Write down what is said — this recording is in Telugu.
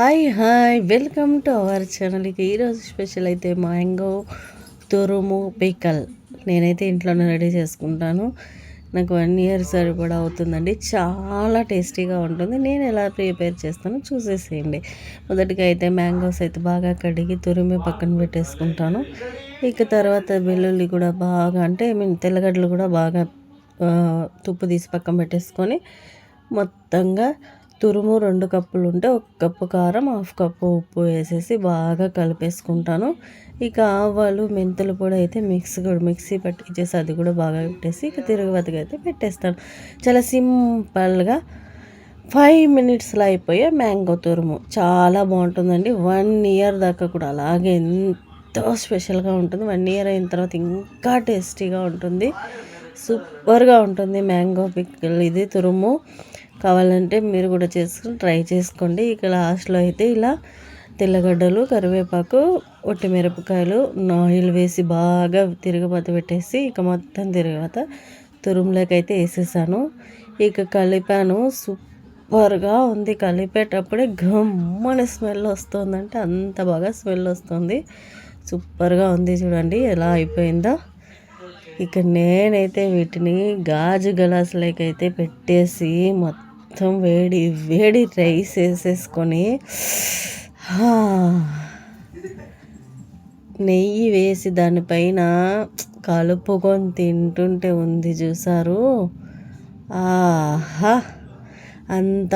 Hi hi welcome to our channel ఇక ఈరోజు స్పెషల్ అయితే మ్యాంగో తురుము పికల్. నేనైతే ఇంట్లోనే రెడీ చేసుకుంటాను. నాకు వన్ ఇయర్ సరిపడా అవుతుందండి. చాలా టేస్టీగా ఉంటుంది. నేను ఎలా ప్రిపేర్ చేస్తానో చూసేసేయండి. మొదటిగా అయితే మ్యాంగోస్ అయితే బాగా కడిగి తురిమి పక్కన పెట్టేసుకుంటాను. ఇక తర్వాత వెల్లుల్లి కూడా బాగా అంటే మేము మీన్ తెల్లగడ్డలు కూడా బాగా తుప్పు తీసి పక్కన పెట్టేసుకొని మొత్తంగా తురుము రెండు కప్పులు ఉంటే ఒక కప్పు కారం హాఫ్ కప్పు ఉప్పు వేసేసి బాగా కలిపేసుకుంటాను. ఇక ఆవాలు మెంతులు కూడా అయితే మిక్స్ కూడా మిక్సీ పట్టించేసి అది కూడా బాగా పెట్టేసి ఇక తిరుగుబతిగా అయితే పెట్టేస్తాను. చాలా సింపుల్గా ఫైవ్ మినిట్స్లో అయిపోయే మ్యాంగో తురుము. చాలా బాగుంటుందండి. వన్ ఇయర్ దాకా కూడా అలాగే ఎంతో స్పెషల్గా ఉంటుంది. వన్ ఇయర్ అయిన తర్వాత ఇంకా టేస్టీగా ఉంటుంది. సూపర్గా ఉంటుంది మ్యాంగో పిక్కిల్ ఇది తురుము. కావాలంటే మీరు కూడా చేసుకుని ట్రై చేసుకోండి. ఇక లాస్ట్లో అయితే ఇలా తెల్లగడ్డలు కరివేపాకు ఒట్టి మిరపకాయలు ఆయిల్ వేసి బాగా తిరగబాత పెట్టేసి ఇక మొత్తం తిరగబాత తురుములోకి అయితే వేసేసాను. ఇక కలిపాను. సూపర్గా ఉంది. కలిపేటప్పుడే గమ్మని స్మెల్ వస్తుందంటే అంత బాగా స్మెల్ వస్తుంది. సూపర్గా ఉంది చూడండి. ఎలా అయిపోయిందో. ఇక నేనైతే వీటిని గాజు గ్లాసులకి అయితే పెట్టేసి మొత్తం మొత్తం వేడి వేడి రైస్ వేసేసుకొని నెయ్యి వేసి దానిపైన కలుపుకొని తింటుంటే ఉంది చూసారు. ఆహా అంత